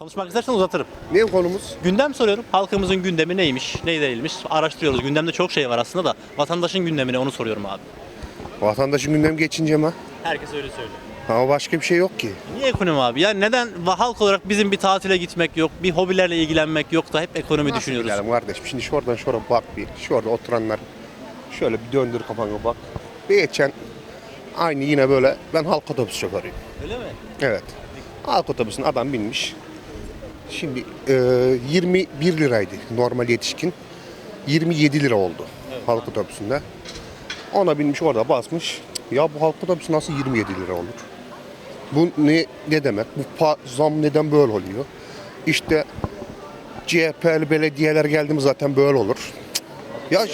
Konuşmak istersen uzatırım. Ne konumuz? Gündem soruyorum. Halkımızın gündemi neymiş, ne değilmiş araştırıyoruz. Gündemde çok şey var aslında da vatandaşın gündemine onu soruyorum abi. Vatandaşın gündem geçince mi? Herkes öyle söylüyor. Ama başka bir şey yok ki. Niye ekonomi abi? Yani neden halk olarak bizim bir tatile gitmek yok, bir hobilerle ilgilenmek yok da hep ekonomi düşünüyoruz? Gidelim kardeşim. Şimdi şuradan şuraya bak bir. Şurada oturanlar şöyle bir döndür kafanı bak. Bir geçen aynı yine böyle ben halk otobüsü şoförüyüm. Öyle mi? Evet. Halk otobüsüne adam binmiş. Şimdi e, 21 liraydı normal yetişkin. 27 lira oldu halk otobüsünde. Ona binmiş orada basmış. Ya bu halk otobüsü nasıl 27 lira olur? Bu ne ne demek? Bu zam neden böyle oluyor? İşte CHP'li belediyeler geldi mi zaten böyle olur. Ya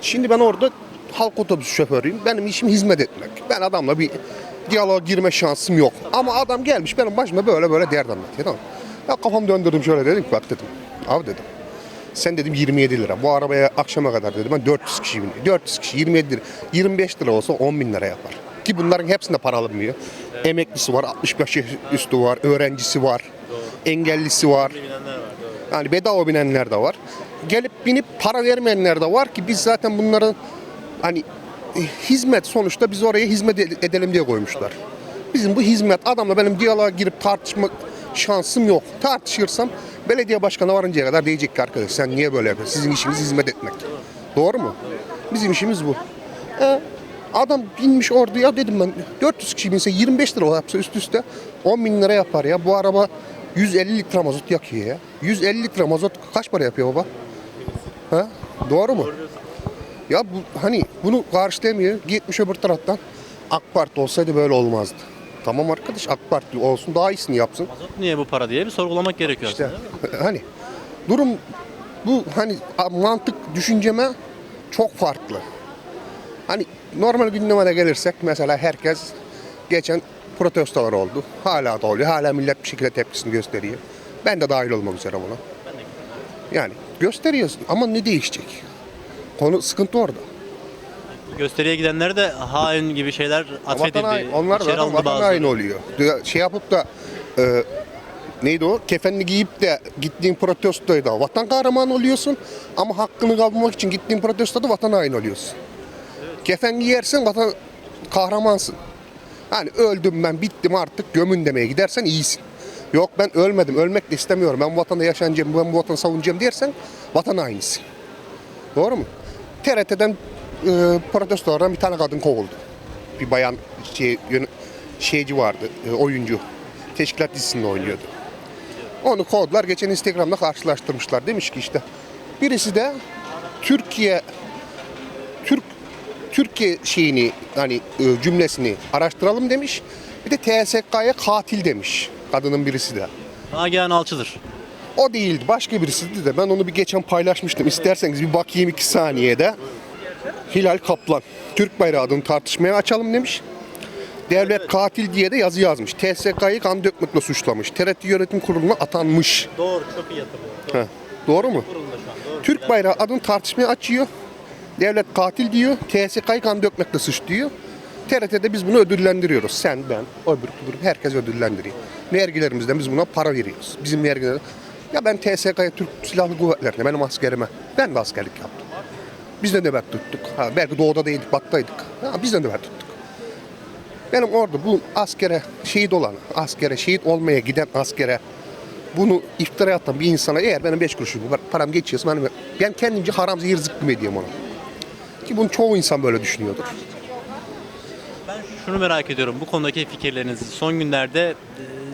şimdi ben orada halk otobüsü şoförüyüm. Benim işim hizmet etmek. Ben adamla bir diyaloğa girme şansım yok. Ama adam gelmiş benim başıma böyle böyle dert anlatıyor. Tamam. Ya kafam döndürdüm şöyle dedim ki bak dedim. Abi dedim. Sen dedim 27 lira. Bu arabaya akşama kadar dedim ben 400 kişi biniyor. 400 kişi 27 lira. 25 lira olsa 10 bin lira yapar. Ki bunların hepsinde para alınmıyor. Emeklisi var, 65 yaş üstü var, öğrencisi var, engellisi var. Yani bedava binenler de var. Gelip binip para vermeyenler de var ki biz zaten bunların hani hizmet sonuçta biz oraya hizmet ed- edelim diye koymuşlar. Bizim bu hizmet adamla benim diyaloğa girip tartışma şansım yok. Tartışırsam belediye başkanı varıncaya kadar diyecek ki arkadaş sen niye böyle yapıyorsun? Sizin işiniz hizmet etmek. Doğru mu? Bizim işimiz bu. E, adam binmiş orada ya dedim ben 400 kişi binse 25 lira yapsa üst üste 10 bin lira yapar ya. Bu araba 150 litre mazot yakıyor ya. 150 litre mazot kaç para yapıyor baba? Ha? Doğru mu? Ya bu hani bunu karşılayamıyor. Gitmiş öbür taraftan. AK Parti olsaydı böyle olmazdı. Tamam arkadaş AK Parti olsun daha iyisini yapsın. Mazot niye bu para diye bir sorgulamak gerekiyor İşte aslında. hani durum bu hani mantık düşünceme çok farklı. Hani normal gündeme de gelirsek mesela herkes geçen protestolar oldu. Hala da oluyor. Hala millet bir şekilde tepkisini gösteriyor. Ben de dahil olmak üzere buna. Yani gösteriyorsun ama ne değişecek? Konu sıkıntı orada. Gösteriye gidenler de hain gibi şeyler atfedildi. Vatan onlar içeri da alındı vatan bazıları. haini oluyor. Şey yapıp da e, neydi o? Kefenli giyip de gittiğin protestoda da vatan kahramanı oluyorsun ama hakkını kavramak için gittiğin protestoda vatan haini oluyorsun. Kefen giyersen vatan kahramansın. Hani öldüm ben bittim artık gömün demeye gidersen iyisin. Yok ben ölmedim ölmek de istemiyorum ben bu vatanda yaşanacağım ben bu vatanı savunacağım dersen vatan hainisin. Doğru mu? TRT'den e, protestolardan bir tane kadın kovuldu. Bir bayan şey, yön- şeyci vardı, e, oyuncu. Teşkilat dizisinde oynuyordu. Onu kovdular. Geçen Instagram'da karşılaştırmışlar. Demiş ki işte birisi de Türkiye Türk Türkiye şeyini hani e, cümlesini araştıralım demiş. Bir de TSK'ya katil demiş kadının birisi de. Nagihan Alçı'dır. O değildi. Başka birisiydi de ben onu bir geçen paylaşmıştım. İsterseniz bir bakayım iki saniyede. Hilal Kaplan. Türk bayrağı adını tartışmaya açalım demiş. Devlet katil diye de yazı yazmış. TSK'yı kan dökmekle suçlamış. TRT Yönetim Kurulu'na atanmış. Doğru, çok iyi hatırlıyorum. Heh, Doğru mu? Türk bayrağı adını tartışmaya açıyor. Devlet katil diyor. TSK'yı kan dökmekle suçluyor. TRT'de biz bunu ödüllendiriyoruz. Sen, ben, öbür, öbür herkes ödüllendiriyor. Vergilerimizden biz buna para veriyoruz. Bizim vergiler. Ya ben TSK'ya Türk Silahlı Kuvvetleri'ne, benim askerime, ben de askerlik yaptım. Biz de nöbet tuttuk. Ha, belki doğuda değildik, battaydık. Ha, biz de nöbet tuttuk. Benim orada bu askere şehit olan, askere şehit olmaya giden askere bunu iftira atan bir insana eğer benim 5 kuruşum var, param geçiyorsa ben, ben kendimce haram zehir zıkkım ediyorum ona. Ki bunu çoğu insan böyle düşünüyordur. Ben şunu merak ediyorum. Bu konudaki fikirlerinizi. Son günlerde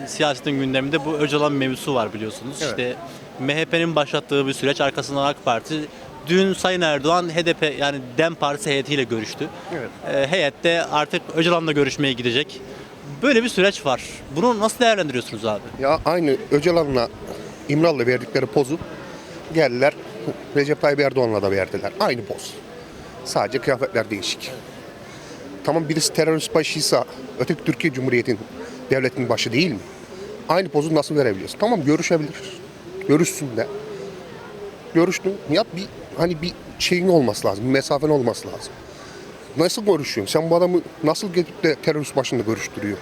e, siyasetin gündeminde bu Öcalan mevzusu var biliyorsunuz. Evet. İşte MHP'nin başlattığı bir süreç arkasından AK Parti Dün Sayın Erdoğan HDP yani DEM Partisi heyetiyle görüştü. Evet. E, heyette artık Öcalan'la görüşmeye gidecek. Böyle bir süreç var. Bunu nasıl değerlendiriyorsunuz abi? Ya aynı Öcalan'la İmralı'la verdikleri pozu geldiler Recep Tayyip Erdoğan'la da verdiler. Aynı poz. Sadece kıyafetler değişik. Tamam birisi terörist başıysa öteki Türkiye Cumhuriyeti'nin devletinin başı değil mi? Aynı pozu nasıl verebiliyorsun? Tamam görüşebilir. Görüşsün de. Görüştün. Yap bir hani bir şeyin olması lazım. Bir mesafen olması lazım. Nasıl görüşüyorsun? Sen bu adamı nasıl gelip de terörist başında görüştürüyor?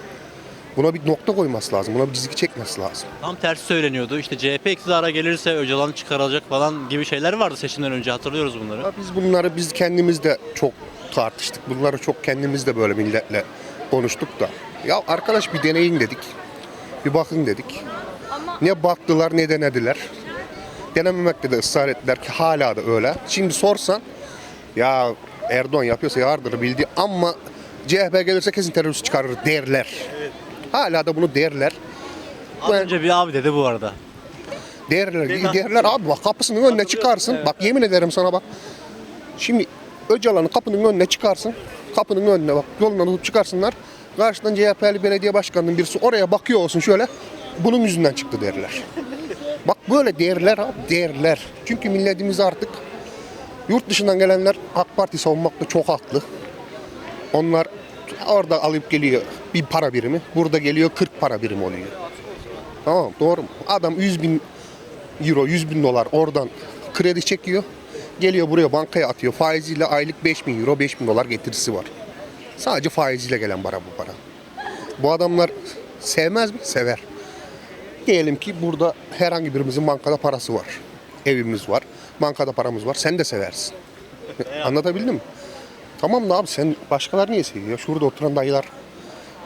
Buna bir nokta koyması lazım. Buna bir çizgi çekmesi lazım. Tam tersi söyleniyordu. İşte CHP iktidara gelirse Öcalan çıkarılacak falan gibi şeyler vardı seçimden önce hatırlıyoruz bunları. Ya Biz bunları biz kendimiz de çok tartıştık. Bunları çok kendimiz de böyle milletle konuştuk da. Ya arkadaş bir deneyin dedik. Bir bakın dedik. Ne baktılar ne denediler. Denememekte de ısrar ettiler ki hala da öyle. Şimdi sorsan ya Erdoğan yapıyorsa yardır bildi ama CHP gelirse kesin terörist çıkarır derler. Hala da bunu derler. Az önce bir abi dedi bu arada. Derler, derler abi bak kapısının önüne çıkarsın. Bak yemin ederim sana bak. Şimdi Öcalan'ı kapının önüne çıkarsın. Kapının önüne bak yolundan tutup çıkarsınlar. Karşıdan CHP'li belediye başkanının birisi oraya bakıyor olsun şöyle. Bunun yüzünden çıktı derler. Bak böyle derler abi derler. Çünkü milletimiz artık yurt dışından gelenler AK Parti savunmakta çok haklı. Onlar orada alıp geliyor bir para birimi. Burada geliyor 40 para birimi oluyor. Tamam doğru mu? Adam 100 bin euro, 100 bin dolar oradan kredi çekiyor. Geliyor buraya bankaya atıyor. Faiziyle aylık 5 bin euro, 5 bin dolar getirisi var. Sadece faiziyle gelen para bu para. Bu adamlar sevmez mi? Sever. Diyelim ki burada herhangi birimizin bankada parası var. Evimiz var. Bankada paramız var. Sen de seversin. Anlatabildim mi? Tamam da abi sen başkaları niye seviyor? Şurada oturan dayılar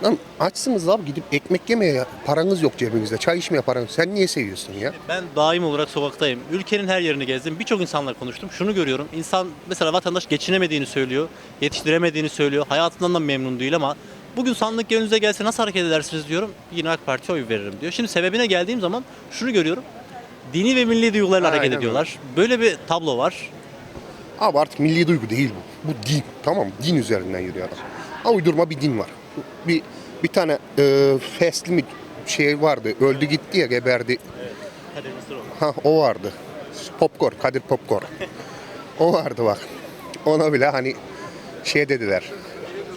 Lan açsınız abi gidip ekmek yemeye ya. paranız yok cebinizde. Çay içmeye paranız. Sen niye seviyorsun ya? Ben daim olarak sokaktayım. Ülkenin her yerini gezdim. Birçok insanla konuştum. Şunu görüyorum. İnsan mesela vatandaş geçinemediğini söylüyor. Yetiştiremediğini söylüyor. Hayatından da memnun değil ama bugün sandık önünüze gelse nasıl hareket edersiniz diyorum. Yine AK Parti'ye oy veririm diyor. Şimdi sebebine geldiğim zaman şunu görüyorum. Dini ve milli duygularla hareket Aynen ediyorlar. Böyle bir tablo var. Abi artık milli duygu değil bu. Bu din. Tamam mı? Din üzerinden yürüyor adam. Ha uydurma bir din var. Bir bir tane e, fesli mi şey vardı. Öldü gitti ya geberdi. Ha o vardı. Popcorn, Kadir Popcorn. o vardı bak. Ona bile hani şey dediler.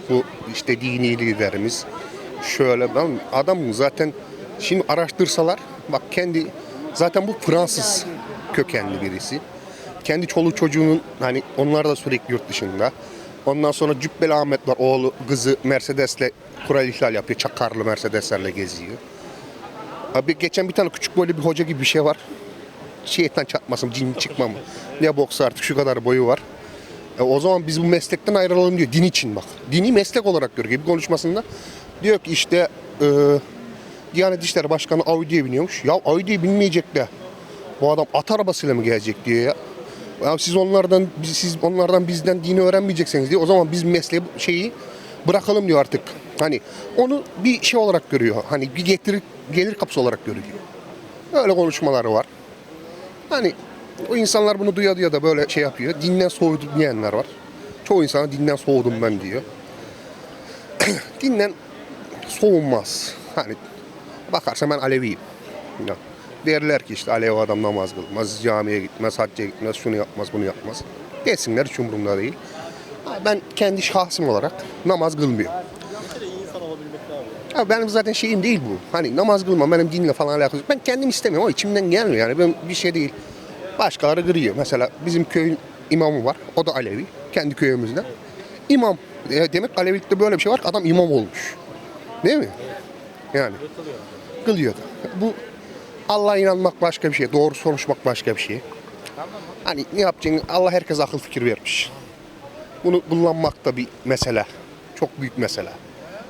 Bu işte dini liderimiz şöyle ben adam zaten şimdi araştırsalar bak kendi zaten bu Fransız kökenli birisi. Kendi çoluğu çocuğunun hani onlar da sürekli yurt dışında. Ondan sonra Cübbeli Ahmet var oğlu kızı Mercedes'le kural ihlal yapıyor. Çakarlı Mercedes'lerle geziyor. Abi geçen bir tane küçük böyle bir hoca gibi bir şey var. Şeytan çatmasın, cin çıkmam. Ne boksa artık şu kadar boyu var. E, o zaman biz bu meslekten ayrılalım diyor. Din için bak. Dini meslek olarak görüyor gibi konuşmasında. Diyor ki işte e, Diyanet İşleri Başkanı Audi'ye biniyormuş. Ya Audi'ye binmeyecek de bu adam at arabasıyla mı gelecek diyor ya. Ya siz onlardan siz onlardan bizden dini öğrenmeyecekseniz diye o zaman biz mesleği şeyi bırakalım diyor artık. Hani onu bir şey olarak görüyor. Hani bir getir gelir kapısı olarak görüyor. Öyle konuşmaları var. Hani o insanlar bunu duya duya da böyle şey yapıyor. Dinden soğudum diyenler var. Çoğu insana dinden soğudum ben diyor. dinden soğunmaz. Hani bakarsa ben Aleviyim. Ya. Derler ki işte Alevi adam namaz kılmaz, camiye gitmez, hacca gitmez, şunu yapmaz, bunu yapmaz. Desinler hiç umurumda değil. Ben kendi şahsım olarak namaz kılmıyorum. Ya benim zaten şeyim değil bu. Hani namaz kılmam benim dinle falan alakası yok. Ben kendim istemiyorum o içimden gelmiyor yani. Ben bir şey değil. Başkaları kırıyor. Mesela bizim köyün imamı var. O da Alevi. Kendi köyümüzde. İmam. E, demek Alevilikte böyle bir şey var. ki Adam imam olmuş. Değil mi? Yani. Kılıyor da. Bu Allah'a inanmak başka bir şey. Doğru konuşmak başka bir şey. Hani ne yapacaksın? Allah herkese akıl fikir vermiş. Bunu kullanmak da bir mesele. Çok büyük mesele.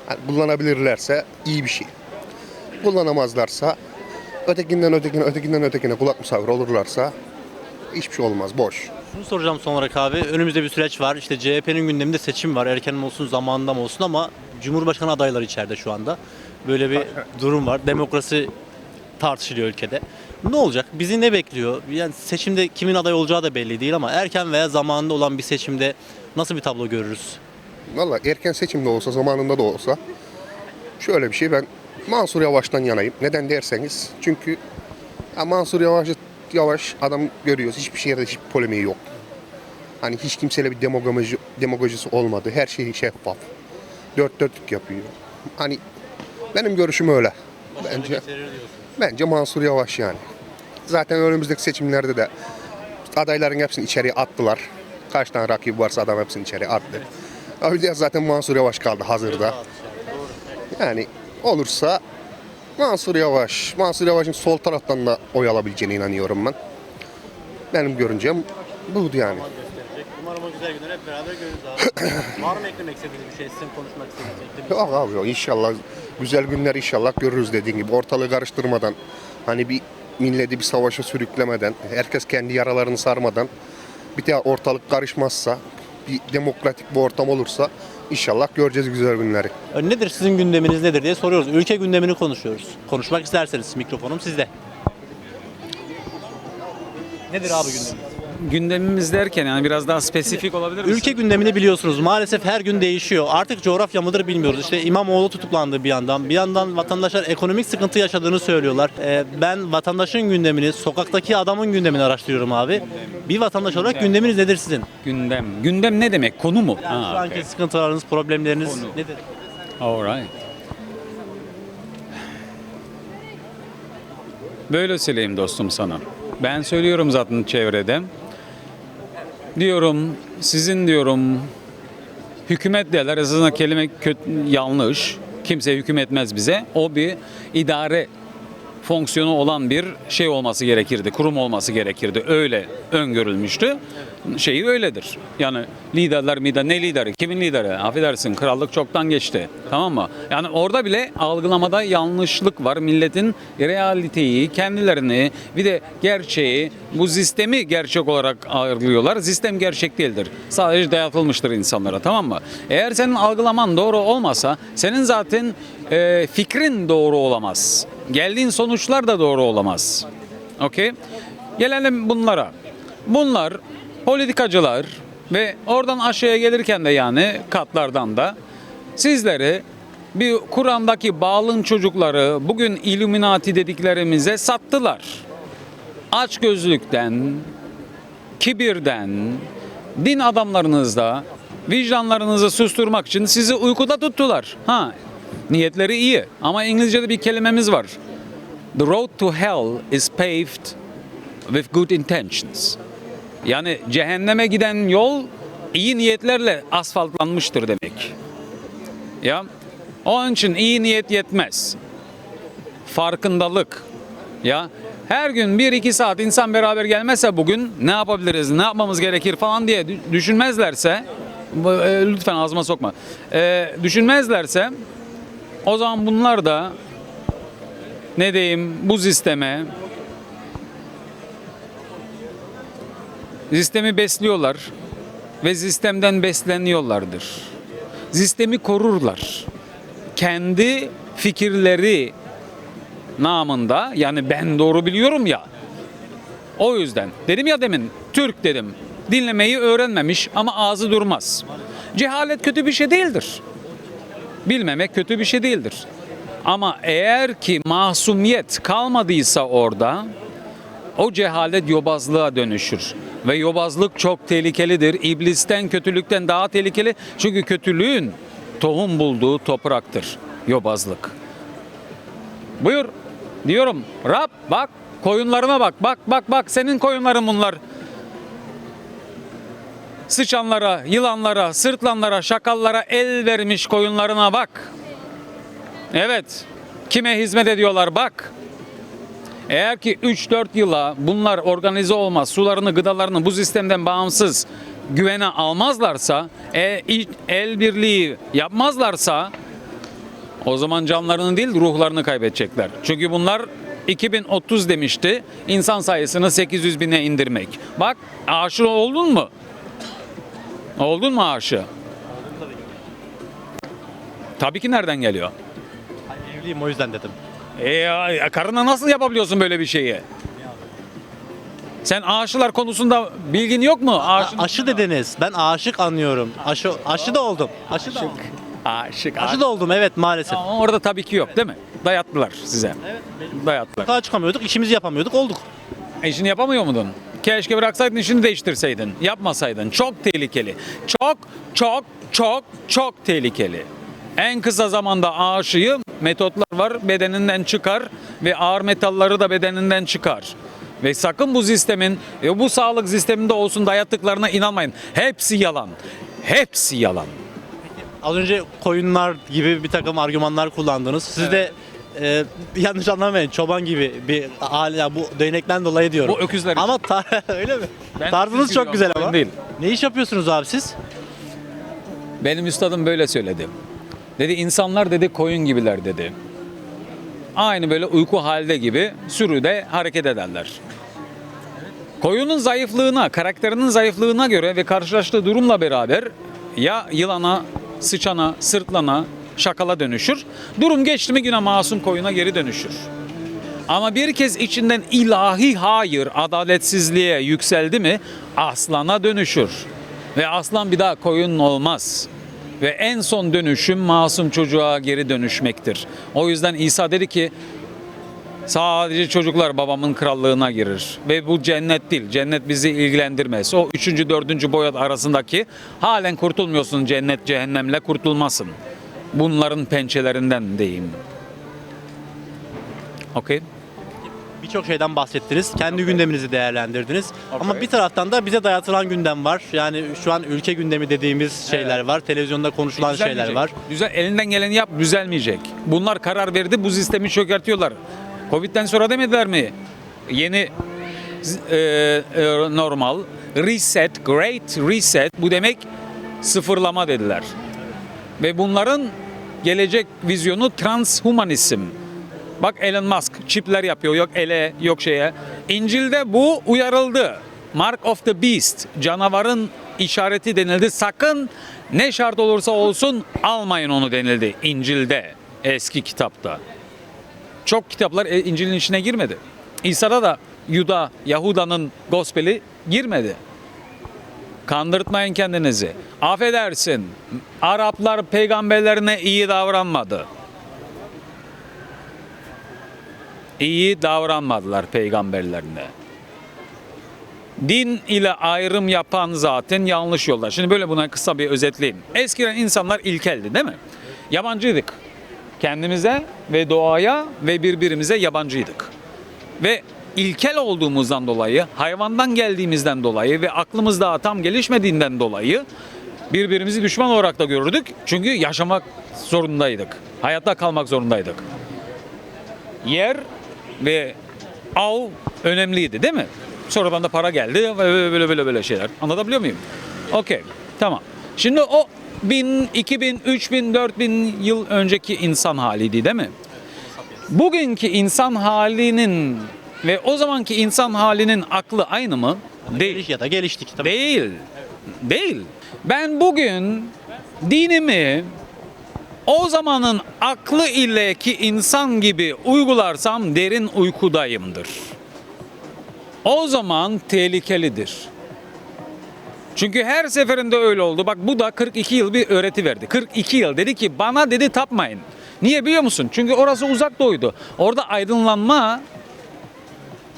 Hani kullanabilirlerse iyi bir şey. Kullanamazlarsa ötekinden ötekine, ötekinden ötekine kulak misafir olurlarsa hiçbir şey olmaz. Boş. Şunu soracağım son olarak abi. Önümüzde bir süreç var. İşte CHP'nin gündeminde seçim var. Erken mi olsun, zamanında mı olsun ama Cumhurbaşkanı adayları içeride şu anda. Böyle bir durum var. Demokrasi tartışılıyor ülkede. Ne olacak? Bizi ne bekliyor? Yani seçimde kimin aday olacağı da belli değil ama erken veya zamanında olan bir seçimde nasıl bir tablo görürüz? Valla erken seçimde olsa, zamanında da olsa şöyle bir şey ben Mansur Yavaş'tan yanayım. Neden derseniz çünkü ya Mansur Yavaş, Yavaş adam görüyoruz. Hiçbir şehirde hiçbir polemiği yok. Hani hiç kimseyle bir demagoji, demagojisi olmadı. Her şey şeffaf. Dört dörtlük yapıyor. Hani benim görüşüm öyle. Bence bence Mansur Yavaş yani. Zaten önümüzdeki seçimlerde de adayların hepsini içeriye attılar. Kaç tane rakibi varsa adam hepsini içeriye attı. Abi zaten Mansur Yavaş kaldı hazırda. Yani olursa Mansur Yavaş. Mansur Yavaş'ın sol taraftan da oy alabileceğine inanıyorum ben. Benim görüncem buydu yani. Umarım o güzel günler hep beraber görürüz abi. Var mı eklemek istediğiniz bir şey? Sizin konuşmak istediğiniz, eklemek Yok abi yok inşallah güzel günler inşallah görürüz dediğin gibi ortalığı karıştırmadan hani bir milleti bir savaşa sürüklemeden herkes kendi yaralarını sarmadan bir de ortalık karışmazsa bir demokratik bir ortam olursa inşallah göreceğiz güzel günleri. E, Nedir sizin gündeminiz nedir diye soruyoruz. Ülke gündemini konuşuyoruz. Konuşmak isterseniz mikrofonum sizde. Nedir abi gündeminiz? Gündemimiz derken yani biraz daha spesifik olabilir mi? Ülke gündemini biliyorsunuz maalesef her gün değişiyor. Artık coğrafya mıdır bilmiyoruz. İşte İmamoğlu tutuklandı bir yandan. Bir yandan vatandaşlar ekonomik sıkıntı yaşadığını söylüyorlar. Ee, ben vatandaşın gündemini, sokaktaki adamın gündemini araştırıyorum abi. Bir vatandaş olarak gündeminiz nedir sizin? Gündem. Gündem ne demek? Konu mu? Yani şu anki sıkıntılarınız, problemleriniz Konu. nedir? Alright. Böyle söyleyeyim dostum sana. Ben söylüyorum zaten çevrede. Diyorum sizin diyorum hükümet derler aslında kelime kötü, yanlış. Kimse hükmetmez bize. O bir idare fonksiyonu olan bir şey olması gerekirdi, kurum olması gerekirdi. Öyle öngörülmüştü. Şeyi öyledir. Yani liderler mider ne lideri? Kimin lideri? Affedersin krallık çoktan geçti. Tamam mı? Yani orada bile algılamada yanlışlık var. Milletin realiteyi, kendilerini bir de gerçeği, bu sistemi gerçek olarak algılıyorlar. Sistem gerçek değildir. Sadece dayatılmıştır insanlara tamam mı? Eğer senin algılaman doğru olmasa senin zaten e, fikrin doğru olamaz. Geldiğin sonuçlar da doğru olamaz. Okey? Gelelim bunlara. Bunlar politikacılar ve oradan aşağıya gelirken de yani katlardan da sizleri bir Kur'an'daki bağlın çocukları bugün Illuminati dediklerimize sattılar. Açgözlükten, kibirden, din adamlarınızda vicdanlarınızı susturmak için sizi uykuda tuttular. Ha, niyetleri iyi ama İngilizce'de bir kelimemiz var. The road to hell is paved with good intentions. Yani cehenneme giden yol iyi niyetlerle asfaltlanmıştır demek. Ya onun için iyi niyet yetmez. Farkındalık. Ya her gün bir iki saat insan beraber gelmezse bugün ne yapabiliriz, ne yapmamız gerekir falan diye dü- düşünmezlerse e, lütfen ağzıma sokma. E, düşünmezlerse o zaman bunlar da ne diyeyim bu sisteme sistemi besliyorlar ve sistemden besleniyorlardır. Sistemi korurlar. Kendi fikirleri namında yani ben doğru biliyorum ya. O yüzden dedim ya demin Türk dedim. Dinlemeyi öğrenmemiş ama ağzı durmaz. Cehalet kötü bir şey değildir. Bilmemek kötü bir şey değildir. Ama eğer ki masumiyet kalmadıysa orada o cehalet yobazlığa dönüşür. Ve yobazlık çok tehlikelidir. İblisten, kötülükten daha tehlikeli. Çünkü kötülüğün tohum bulduğu topraktır. Yobazlık. Buyur. Diyorum. Rab bak koyunlarıma bak. Bak bak bak senin koyunların bunlar. Sıçanlara, yılanlara, sırtlanlara, şakallara el vermiş koyunlarına bak. Evet. Kime hizmet ediyorlar bak. Eğer ki 3-4 yıla bunlar organize olmaz, sularını, gıdalarını bu sistemden bağımsız güvene almazlarsa, e, el birliği yapmazlarsa o zaman canlarını değil ruhlarını kaybedecekler. Çünkü bunlar 2030 demişti insan sayısını 800 bine indirmek. Bak aşı oldun mu? Oldun mu aşı? Tabii ki nereden geliyor? Evliyim o yüzden dedim. E ya, karına nasıl yapabiliyorsun böyle bir şeyi? Sen aşılar konusunda bilgin yok mu? Aşı, Aşı dediniz. Ben aşık anlıyorum. Aşı aşı da oldum. Aşı da oldum. aşık. Aşı da oldum evet maalesef. Ama orada tabii ki yok değil mi? Dayattılar size. Dayattılar. Sokağa çıkamıyorduk, işimizi yapamıyorduk, olduk. İşini yapamıyor muydun? Keşke bıraksaydın işini değiştirseydin. Yapmasaydın. Çok tehlikeli. Çok çok çok çok tehlikeli. En kısa zamanda aşıyı metotlar var bedeninden çıkar ve ağır metalları da bedeninden çıkar. Ve sakın bu sistemin ve bu sağlık sisteminde olsun dayattıklarına inanmayın. Hepsi yalan. Hepsi yalan. Az önce koyunlar gibi bir takım argümanlar kullandınız. Siz de e, yanlış anlamayın çoban gibi bir hali ya bu değnekten dolayı diyorum. Bu öküzler için. Ama tar- öyle mi? Ben Tarzınız çok güzel ama. değil. Ne iş yapıyorsunuz abi siz? Benim üstadım böyle söyledi. Dedi insanlar dedi koyun gibiler dedi. Aynı böyle uyku halde gibi sürüde hareket ederler. Koyunun zayıflığına, karakterinin zayıflığına göre ve karşılaştığı durumla beraber ya yılana, sıçana, sırtlana, şakala dönüşür. Durum geçti mi yine masum koyuna geri dönüşür. Ama bir kez içinden ilahi hayır, adaletsizliğe yükseldi mi aslana dönüşür. Ve aslan bir daha koyun olmaz. Ve en son dönüşüm masum çocuğa geri dönüşmektir. O yüzden İsa dedi ki sadece çocuklar babamın krallığına girir. Ve bu cennet değil. Cennet bizi ilgilendirmez. O üçüncü, dördüncü boyut arasındaki halen kurtulmuyorsun cennet cehennemle kurtulmasın. Bunların pençelerinden diyeyim. Okey? Birçok şeyden bahsettiniz. Kendi gündeminizi değerlendirdiniz. Ama bir taraftan da bize dayatılan gündem var. Yani şu an ülke gündemi dediğimiz şeyler var. Televizyonda konuşulan şeyler Düzelmeyecek. var. Güzel, elinden geleni yap, düzelmeyecek. Bunlar karar verdi, bu sistemi çökertiyorlar. Covid'den sonra demediler mi? Yeni e, e, normal, reset, great reset, bu demek sıfırlama dediler. Ve bunların gelecek vizyonu transhumanizm. Bak Elon Musk çipler yapıyor yok ele yok şeye. İncil'de bu uyarıldı. Mark of the Beast canavarın işareti denildi. Sakın ne şart olursa olsun almayın onu denildi İncil'de eski kitapta. Çok kitaplar e, İncil'in içine girmedi. İsa'da da Yuda, Yahuda'nın gospeli girmedi. Kandırtmayın kendinizi. Affedersin. Araplar peygamberlerine iyi davranmadı. İyi davranmadılar peygamberlerine. Din ile ayrım yapan zaten yanlış yolda. Şimdi böyle buna kısa bir özetleyeyim. Eskiden insanlar ilkeldi değil mi? Yabancıydık. Kendimize ve doğaya ve birbirimize yabancıydık. Ve ilkel olduğumuzdan dolayı, hayvandan geldiğimizden dolayı ve aklımız daha tam gelişmediğinden dolayı birbirimizi düşman olarak da görürdük. Çünkü yaşamak zorundaydık. Hayatta kalmak zorundaydık. Yer ve av önemliydi değil mi? Sonradan da para geldi ve böyle böyle böyle, böyle şeyler. Anlatabiliyor muyum? Okey. Tamam. Şimdi o 1000, 2000, 3000, 4000 yıl önceki insan haliydi değil mi? Bugünkü insan halinin ve o zamanki insan halinin aklı aynı mı? Değil. Ya da geliştik tabii. Değil. Değil. Ben bugün dinimi o zamanın aklı ileki insan gibi uygularsam derin uykudayımdır. O zaman tehlikelidir. Çünkü her seferinde öyle oldu. Bak bu da 42 yıl bir öğreti verdi. 42 yıl dedi ki bana dedi tapmayın. Niye biliyor musun? Çünkü orası uzak doğuydu. Orada aydınlanma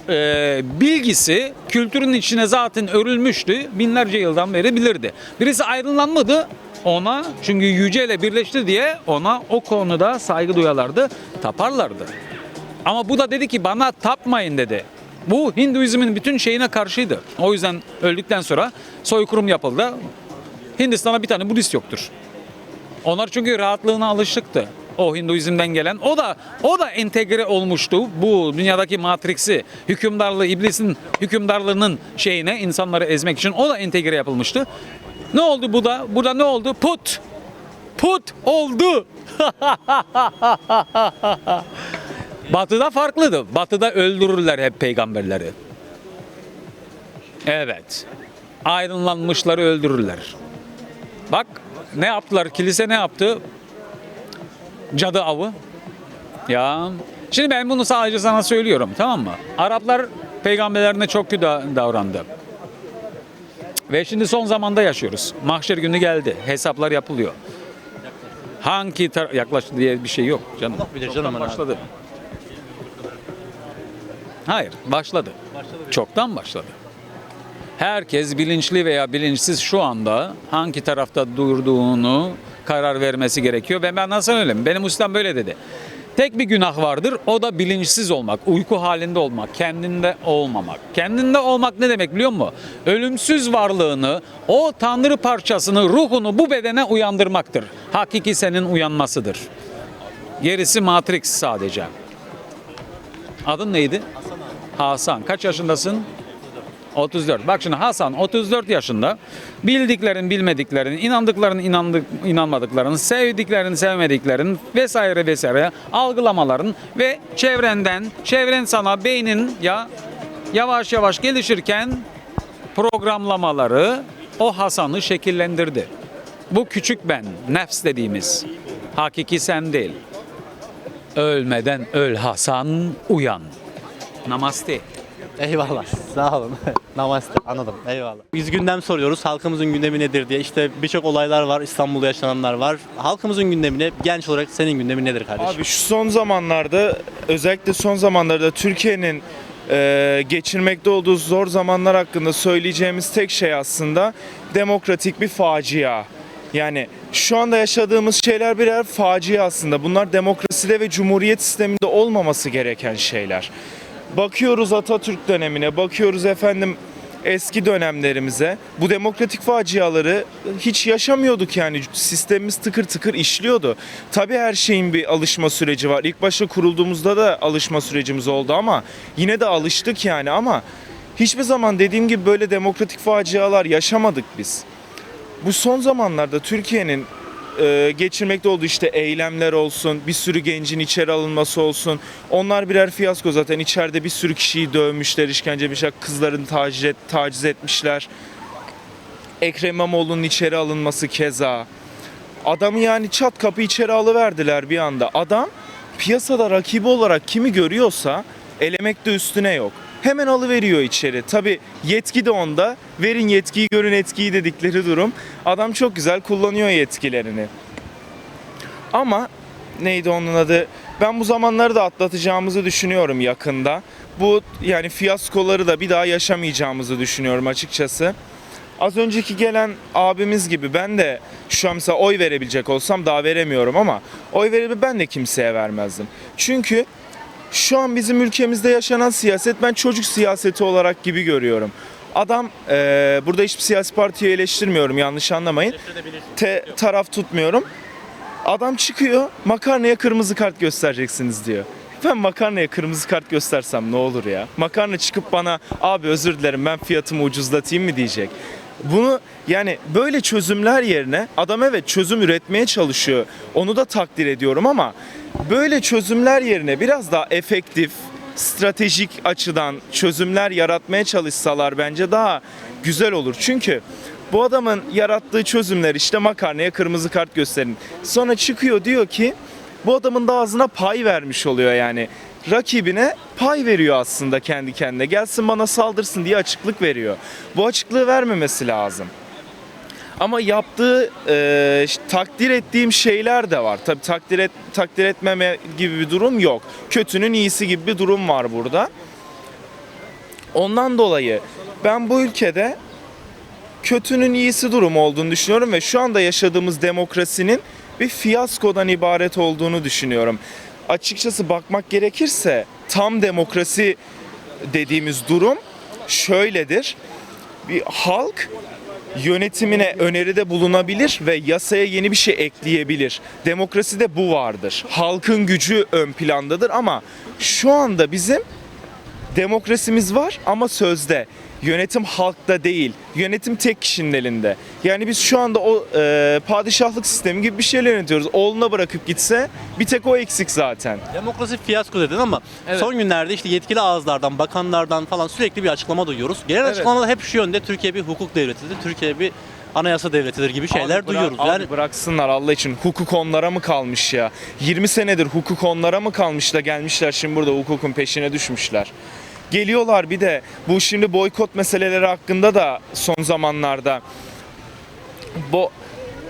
e, bilgisi kültürün içine zaten örülmüştü. Binlerce yıldan beri bilirdi. Birisi aydınlanmadı ona çünkü Yüce ile birleşti diye ona o konuda saygı duyarlardı, taparlardı. Ama bu da dedi ki bana tapmayın dedi. Bu Hinduizmin bütün şeyine karşıydı. O yüzden öldükten sonra soykırım yapıldı. Hindistan'a bir tane Budist yoktur. Onlar çünkü rahatlığına alışıktı. O Hinduizm'den gelen. O da o da entegre olmuştu. Bu dünyadaki matriksi, hükümdarlığı, iblisin hükümdarlığının şeyine insanları ezmek için o da entegre yapılmıştı. Ne oldu bu da? Burada ne oldu? Put. Put oldu. Batı'da farklıdır. Batı'da öldürürler hep peygamberleri. Evet. Aydınlanmışları öldürürler. Bak ne yaptılar? Kilise ne yaptı? Cadı avı. Ya. Şimdi ben bunu sadece sana söylüyorum tamam mı? Araplar peygamberlerine çok kötü davrandı. Ve şimdi son zamanda yaşıyoruz. Mahşer günü geldi. Hesaplar yapılıyor. Hangi tar- yaklaştı diye bir şey yok canım. Allah bilir canım başladı. Hayır, başladı. Çoktan başladı. Herkes bilinçli veya bilinçsiz şu anda hangi tarafta durduğunu karar vermesi gerekiyor. Ve ben nasıl söyleyeyim? Benim ustam böyle dedi. Tek bir günah vardır. O da bilinçsiz olmak, uyku halinde olmak, kendinde olmamak. Kendinde olmak ne demek biliyor musun? Ölümsüz varlığını, o tanrı parçasını, ruhunu bu bedene uyandırmaktır. Hakiki senin uyanmasıdır. Gerisi Matrix sadece. Adın neydi? Hasan. Kaç yaşındasın? 34. Bak şimdi Hasan 34 yaşında bildiklerin bilmediklerin, inandıkların inandık, inanmadıkların, sevdiklerin sevmediklerin vesaire vesaire algılamaların ve çevrenden, çevren sana beynin ya yavaş yavaş gelişirken programlamaları o Hasan'ı şekillendirdi. Bu küçük ben, nefs dediğimiz. Hakiki sen değil. Ölmeden öl Hasan, uyan. Namaste. Eyvallah. Sağ olun. Namaste. Anladım. Eyvallah. Biz gündem soruyoruz. Halkımızın gündemi nedir diye. İşte birçok olaylar var. İstanbul'da yaşananlar var. Halkımızın gündemine genç olarak senin gündemin nedir kardeşim? Abi şu son zamanlarda özellikle son zamanlarda Türkiye'nin e, geçirmekte olduğu zor zamanlar hakkında söyleyeceğimiz tek şey aslında demokratik bir facia. Yani şu anda yaşadığımız şeyler birer facia aslında. Bunlar demokraside ve cumhuriyet sisteminde olmaması gereken şeyler. Bakıyoruz Atatürk dönemine, bakıyoruz efendim eski dönemlerimize. Bu demokratik faciaları hiç yaşamıyorduk yani. Sistemimiz tıkır tıkır işliyordu. Tabii her şeyin bir alışma süreci var. İlk başta kurulduğumuzda da alışma sürecimiz oldu ama yine de alıştık yani ama hiçbir zaman dediğim gibi böyle demokratik facialar yaşamadık biz. Bu son zamanlarda Türkiye'nin e, geçirmekte olduğu işte eylemler olsun, bir sürü gencin içeri alınması olsun. Onlar birer fiyasko zaten. içeride bir sürü kişiyi dövmüşler, işkence etmişler, kızlarını taciz, et, taciz etmişler. Ekrem İmamoğlu'nun içeri alınması keza. Adamı yani çat kapı içeri alıverdiler bir anda. Adam piyasada rakibi olarak kimi görüyorsa elemekte üstüne yok. Hemen alıveriyor içeri. Tabi yetki de onda. Verin yetkiyi görün etkiyi dedikleri durum. Adam çok güzel kullanıyor yetkilerini. Ama neydi onun adı? Ben bu zamanları da atlatacağımızı düşünüyorum yakında. Bu yani fiyaskoları da bir daha yaşamayacağımızı düşünüyorum açıkçası. Az önceki gelen abimiz gibi ben de şu an mesela oy verebilecek olsam daha veremiyorum ama oy verebi ben de kimseye vermezdim. Çünkü şu an bizim ülkemizde yaşanan siyaset ben çocuk siyaseti olarak gibi görüyorum. Adam eee, burada hiçbir siyasi partiyi eleştirmiyorum yanlış anlamayın. Te, taraf tutmuyorum. Adam çıkıyor makarnaya kırmızı kart göstereceksiniz diyor. Ben makarnaya kırmızı kart göstersem ne olur ya? Makarna çıkıp bana abi özür dilerim ben fiyatımı ucuzlatayım mı diyecek. Bunu yani böyle çözümler yerine adam evet çözüm üretmeye çalışıyor. Onu da takdir ediyorum ama böyle çözümler yerine biraz daha efektif, stratejik açıdan çözümler yaratmaya çalışsalar bence daha güzel olur. Çünkü bu adamın yarattığı çözümler işte makarnaya kırmızı kart gösterin. Sonra çıkıyor diyor ki bu adamın da ağzına pay vermiş oluyor yani. Rakibine pay veriyor aslında kendi kendine. Gelsin bana saldırsın diye açıklık veriyor. Bu açıklığı vermemesi lazım. Ama yaptığı e, takdir ettiğim şeyler de var. Tabii takdir et, takdir etmeme gibi bir durum yok. Kötünün iyisi gibi bir durum var burada. Ondan dolayı ben bu ülkede kötünün iyisi durum olduğunu düşünüyorum ve şu anda yaşadığımız demokrasinin bir fiyaskodan ibaret olduğunu düşünüyorum. Açıkçası bakmak gerekirse tam demokrasi dediğimiz durum şöyledir. Bir halk yönetimine öneride bulunabilir ve yasaya yeni bir şey ekleyebilir. Demokraside bu vardır. Halkın gücü ön plandadır ama şu anda bizim demokrasimiz var ama sözde. Yönetim halkta değil. Yönetim tek kişinin elinde. Yani biz şu anda o e, padişahlık sistemi gibi bir şeyler yönetiyoruz. Oğluna bırakıp gitse bir tek o eksik zaten. Demokrasi fiyasko dedin ama Evet. son günlerde işte yetkili ağızlardan, bakanlardan falan sürekli bir açıklama duyuyoruz. Genel Evet. açıklamalar hep şu yönde Türkiye bir hukuk devletidir, Türkiye bir anayasa devletidir gibi şeyler Abi bırak- duyuyoruz. abi yani bıraksınlar Allah için. Hukuk onlara mı kalmış ya? 20 senedir hukuk onlara mı kalmış da gelmişler şimdi burada hukukun peşine düşmüşler. Geliyorlar bir de bu şimdi boykot meseleleri hakkında da son zamanlarda bu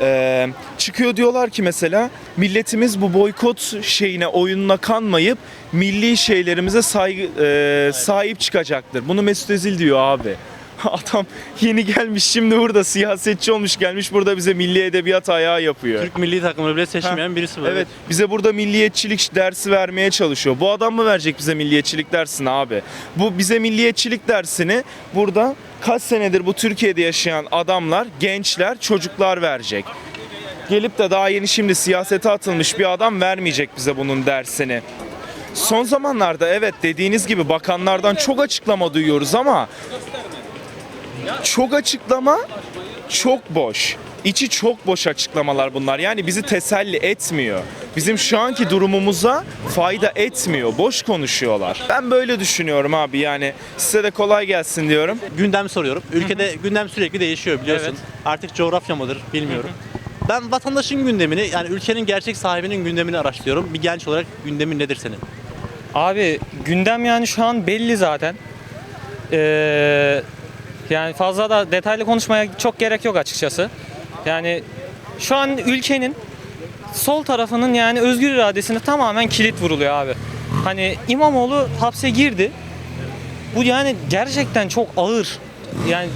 e, çıkıyor diyorlar ki mesela milletimiz bu boykot şeyine oyununa kanmayıp milli şeylerimize saygı, e, sahip çıkacaktır. Bunu Mesut Özil diyor abi. Adam yeni gelmiş şimdi burada siyasetçi olmuş gelmiş burada bize milli edebiyat ayağı yapıyor. Türk milli takımını bile seçmeyen birisi var. Evet bize burada milliyetçilik dersi vermeye çalışıyor. Bu adam mı verecek bize milliyetçilik dersini abi? Bu bize milliyetçilik dersini burada kaç senedir bu Türkiye'de yaşayan adamlar, gençler, çocuklar verecek. Gelip de daha yeni şimdi siyasete atılmış bir adam vermeyecek bize bunun dersini. Son zamanlarda evet dediğiniz gibi bakanlardan çok açıklama duyuyoruz ama çok açıklama çok boş. İçi çok boş açıklamalar bunlar. Yani bizi teselli etmiyor. Bizim şu anki durumumuza fayda etmiyor. Boş konuşuyorlar. Ben böyle düşünüyorum abi yani. Size de kolay gelsin diyorum. Gündem soruyorum. Ülkede gündem sürekli değişiyor biliyorsun. Evet. Artık coğrafya mıdır bilmiyorum. Ben vatandaşın gündemini yani ülkenin gerçek sahibinin gündemini araştırıyorum. Bir genç olarak gündemin nedir senin? Abi gündem yani şu an belli zaten. Ee, yani fazla da detaylı konuşmaya çok gerek yok açıkçası. Yani şu an ülkenin sol tarafının yani özgür iradesine tamamen kilit vuruluyor abi. Hani İmamoğlu hapse girdi. Bu yani gerçekten çok ağır. Yani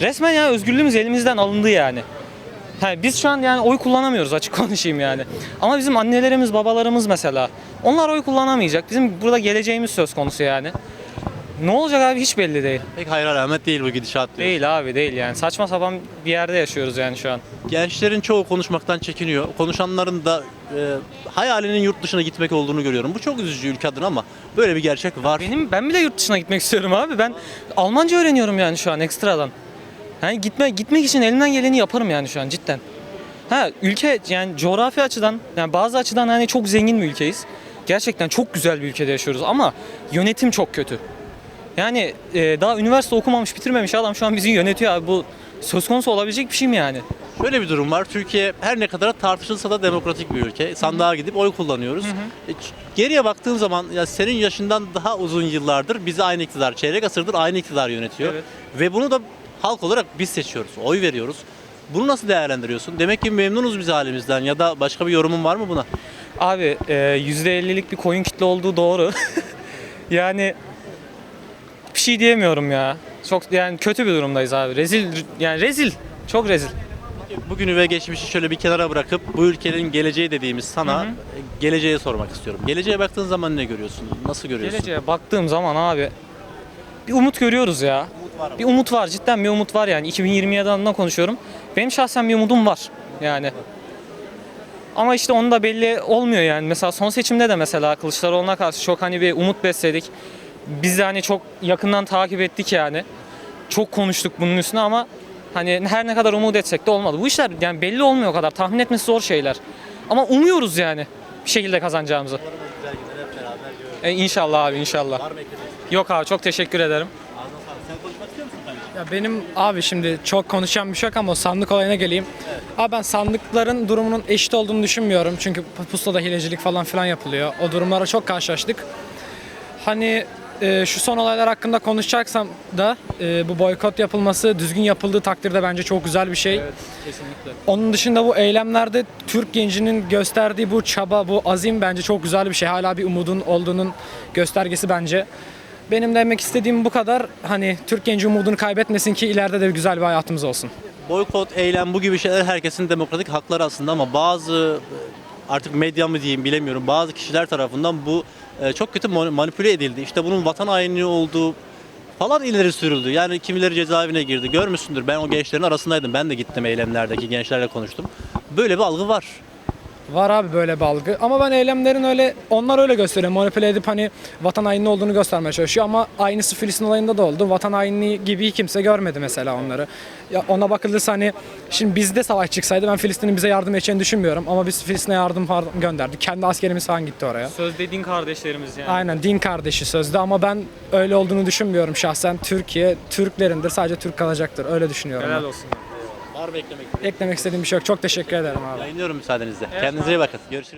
resmen yani özgürlüğümüz elimizden alındı yani. Ha, biz şu an yani oy kullanamıyoruz açık konuşayım yani. Ama bizim annelerimiz, babalarımız mesela onlar oy kullanamayacak. Bizim burada geleceğimiz söz konusu yani. Ne olacak abi hiç belli değil. Pek hayra alamet değil bu gidişat diyor. Değil abi değil yani. Saçma sapan bir yerde yaşıyoruz yani şu an. Gençlerin çoğu konuşmaktan çekiniyor. Konuşanların da e, hayalinin yurt dışına gitmek olduğunu görüyorum. Bu çok üzücü ülke adına ama böyle bir gerçek var. Benim ben bile yurt dışına gitmek istiyorum abi. Ben Almanca öğreniyorum yani şu an ekstradan. Yani gitme gitmek için elimden geleni yaparım yani şu an cidden. Ha ülke yani coğrafi açıdan yani bazı açıdan hani çok zengin bir ülkeyiz. Gerçekten çok güzel bir ülkede yaşıyoruz ama yönetim çok kötü. Yani e, daha üniversite okumamış, bitirmemiş adam şu an bizi yönetiyor abi. Bu söz konusu olabilecek bir şey mi yani? Şöyle bir durum var. Türkiye her ne kadar tartışılsa da demokratik bir ülke. Sandığa gidip oy kullanıyoruz. E, ç- Geriye baktığın zaman ya senin yaşından daha uzun yıllardır bizi aynı iktidar, çeyrek asırdır aynı iktidar yönetiyor. Evet. Ve bunu da halk olarak biz seçiyoruz, oy veriyoruz. Bunu nasıl değerlendiriyorsun? Demek ki memnunuz biz halimizden ya da başka bir yorumun var mı buna? Abi e, %50'lik bir koyun kitle olduğu doğru. yani bir şey diyemiyorum ya. Çok yani kötü bir durumdayız abi. Rezil yani rezil. Çok rezil. Bugünü ve geçmişi şöyle bir kenara bırakıp bu ülkenin geleceği dediğimiz sana e, geleceğe sormak istiyorum. Geleceğe baktığın zaman ne görüyorsun? Nasıl görüyorsun? Geleceğe baktığım zaman abi bir umut görüyoruz ya. Bir umut var cidden bir umut var yani 2027 adına konuşuyorum. Benim şahsen bir umudum var yani. Ama işte onu da belli olmuyor yani. Mesela son seçimde de mesela Kılıçdaroğlu'na karşı çok hani bir umut besledik. Biz de hani çok yakından takip ettik yani. Çok konuştuk bunun üstüne ama hani her ne kadar umut etsek de olmadı. Bu işler yani belli olmuyor o kadar. Tahmin etmesi zor şeyler. Ama umuyoruz yani bir şekilde kazanacağımızı. E, inşallah abi inşallah. Yok abi çok teşekkür ederim. Ya benim abi şimdi çok konuşacağım bir şey yok ama o sandık olayına geleyim. Abi ben sandıkların durumunun eşit olduğunu düşünmüyorum. Çünkü pusulada hilecilik falan filan yapılıyor. O durumlara çok karşılaştık. Hani e, şu son olaylar hakkında konuşacaksam da e, bu boykot yapılması düzgün yapıldığı takdirde bence çok güzel bir şey. Kesinlikle. Onun dışında bu eylemlerde Türk gencinin gösterdiği bu çaba, bu azim bence çok güzel bir şey. Hala bir umudun olduğunun göstergesi bence. Benim demek istediğim bu kadar. Hani Türk genci umudunu kaybetmesin ki ileride de güzel bir hayatımız olsun. Boykot, eylem bu gibi şeyler herkesin demokratik hakları aslında ama bazı artık medya mı diyeyim bilemiyorum bazı kişiler tarafından bu e, çok kötü mani- manipüle edildi. İşte bunun vatan haini olduğu falan ileri sürüldü. Yani kimileri cezaevine girdi. Görmüşsündür. Ben o gençlerin arasındaydım. Ben de gittim eylemlerdeki gençlerle konuştum. Böyle bir algı var. Var abi böyle bir algı. Ama ben eylemlerin öyle, onlar öyle gösteriyor. Manipüle edip hani vatan haini olduğunu göstermeye çalışıyor. Ama aynısı Filistin olayında da oldu. Vatan haini gibi kimse görmedi mesela onları. Ya ona bakılırsa hani şimdi bizde savaş çıksaydı ben Filistin'in bize yardım edeceğini düşünmüyorum. Ama biz Filistin'e yardım gönderdik. Kendi askerimiz falan gitti oraya. Söz dediğin kardeşlerimiz yani. Aynen din kardeşi sözde ama ben öyle olduğunu düşünmüyorum şahsen. Türkiye Türklerindir sadece Türk kalacaktır öyle düşünüyorum. Helal ben. olsun. Var mı eklemek? Eklemek istediğim bir şey yok. Çok teşekkür ederim abi. Yayınlıyorum müsaadenizle. Kendinize iyi bakın. Görüşürüz.